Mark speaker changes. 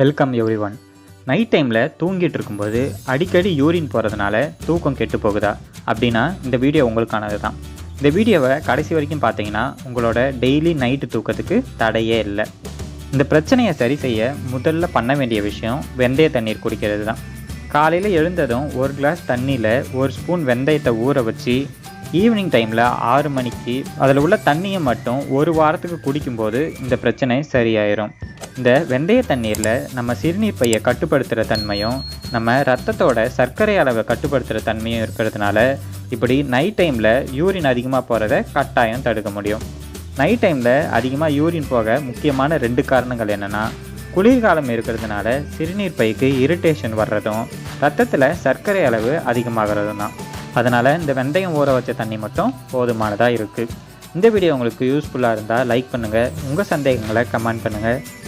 Speaker 1: Welcome every one night டைமில் தூங்கிட்டு இருக்கும்போது அடிக்கடி யூரின் போகிறதுனால தூக்கம் கெட்டு போகுதா அப்படின்னா இந்த வீடியோ உங்களுக்கானது தான் இந்த வீடியோவை கடைசி வரைக்கும் பார்த்தீங்கன்னா உங்களோட டெய்லி நைட்டு தூக்கத்துக்கு தடையே இல்லை. இந்த பிரச்சனையை சரி செய்ய முதல்ல பண்ண வேண்டிய விஷயம் வெந்தய தண்ணீர் குடிக்கிறது தான் காலையில் எழுந்ததும் ஒரு கிளாஸ் தண்ணியில் ஒரு ஸ்பூன் வெந்தயத்தை ஊற வச்சு ஈவினிங் டைமில் ஆறு மணிக்கு அதில் உள்ள தண்ணியை மட்டும் ஒரு வாரத்துக்கு குடிக்கும்போது இந்த பிரச்சனை சரியாயிரும். இந்த வெந்தய தண்ணீரில் நம்ம சிறுநீர் பையை கட்டுப்படுத்துகிற தன்மையும் நம்ம ரத்தத்தோட சர்க்கரை அளவை கட்டுப்படுத்துகிற தன்மையும் இருக்கிறதுனால இப்படி நைட் டைமில் யூரின் அதிகமாக போகிறத கட்டாயம் தடுக்க முடியும். நைட் டைமில் அதிகமாக யூரின் போக முக்கியமான ரெண்டு காரணங்கள் என்னென்னா குளிர்காலம் இருக்கிறதுனால சிறுநீர் பைக்கு இரிட்டேஷன் வர்றதும் ரத்தத்தில் சர்க்கரை அளவு அதிகமாகிறதும் தான். அதனால் இந்த வெந்தயம் ஊற வச்ச தண்ணி மட்டும் போதுமானதாக இருக்குது இந்த வீடியோ உங்களுக்கு யூஸ்ஃபுல்லாக இருந்தால் லைக் பண்ணுங்கள் உங்கள் சந்தேகங்களை கமெண்ட் பண்ணுங்கள்